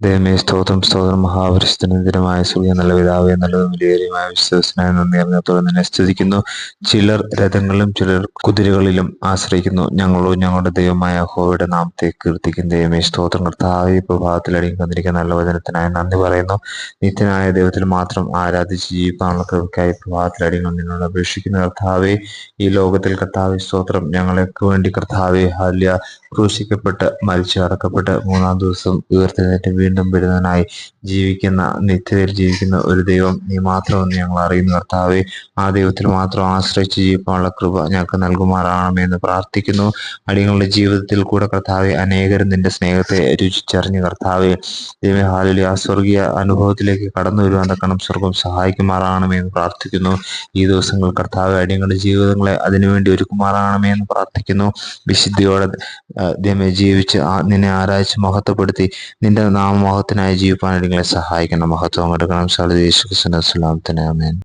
ദൈവമേ സ്തോത്രം സ്തോത്രം മഹാപരിസ്ഥിതിരമായ സൂര്യ നല്ല പിതാവേ നല്ലതും വിലയേറിയമായ വിശ്വസനായ നന്ദി അറിഞ്ഞത്തോടെ നിന്നെ സ്തുതിക്കുന്നു. ചിലർ രഥങ്ങളിലും ചിലർ കുതിരകളിലും ആശ്രയിക്കുന്നു. ഞങ്ങളോ ഞങ്ങളുടെ ദൈവമായ ഹോയുടെ നാമത്തെ കീർത്തിക്കും. ദൈവമേ സ്തോത്രം. കർത്താവെ പ്രഭാതത്തിൽ വന്നിരിക്കുന്ന നല്ല വചനത്തിനായി നന്ദി പറയുന്നു. നിത്യനായ ദൈവത്തിൽ മാത്രം ആരാധിച്ച് ജീവിക്കാനുള്ള കൃപക്കായി പ്രഭാതത്തിൽ അടിങ്ങൾ നിന്നോട് അപേക്ഷിക്കുന്ന. കർത്താവെ ഈ ലോകത്തിൽ കർത്താവെ സ്തോത്രം. ഞങ്ങൾക്ക് വേണ്ടി കർത്താവെ ഹല്യ ക്രൂശിക്കപ്പെട്ട് മരിച്ചു അടക്കപ്പെട്ട് മൂന്നാം ദിവസം ഉയർത്തെഴുന്നേറ്റ് വീണ്ടും വരുന്നതിനായി ജീവിക്കുന്ന നിത്യതയിൽ ജീവിക്കുന്ന ഒരു ദൈവം നീ മാത്രമെന്ന് ഞങ്ങൾ അറിയുന്ന. കർത്താവെ ആ ദൈവത്തിൽ മാത്രം ആശ്രയിച്ച് ജീവിക്കാനുള്ള കൃപ ഞങ്ങൾക്ക് നൽകുമാറാണെന്ന് പ്രാർത്ഥിക്കുന്നു. അടിയങ്ങളുടെ ജീവിതത്തിൽ കൂടെ കർത്താവെ അനേകരും നിന്റെ സ്നേഹത്തെ രുചിച്ചറിഞ്ഞ് കർത്താവെ ദൈവം ഹാലിലെ ആ സ്വർഗീയ അനുഭവത്തിലേക്ക് കടന്നു വരുവാൻ തക്കണം സ്വർഗം സഹായിക്കുമാറാകണമെന്ന് പ്രാർത്ഥിക്കുന്നു. ഈ ദിവസങ്ങൾ കർത്താവ് അടിയങ്ങളുടെ ജീവിതങ്ങളെ അതിനുവേണ്ടി ഒരുക്കുമാറാകണമെന്ന് പ്രാർത്ഥിക്കുന്നു. വിശുദ്ധിയോടെ ദൈവം ജീവിച്ച് നിന്നെ ആരാധിച്ച് മഹത്വപ്പെടുത്തി നിന്റെ നാമമഹത്തിനായി ജീവിപ്പാൻ നിങ്ങളെ സഹായിക്കണം മഹത്വം എടുക്കണം. സാലി യേശു ക്രിസ്തുവിന്റെ അമേൻ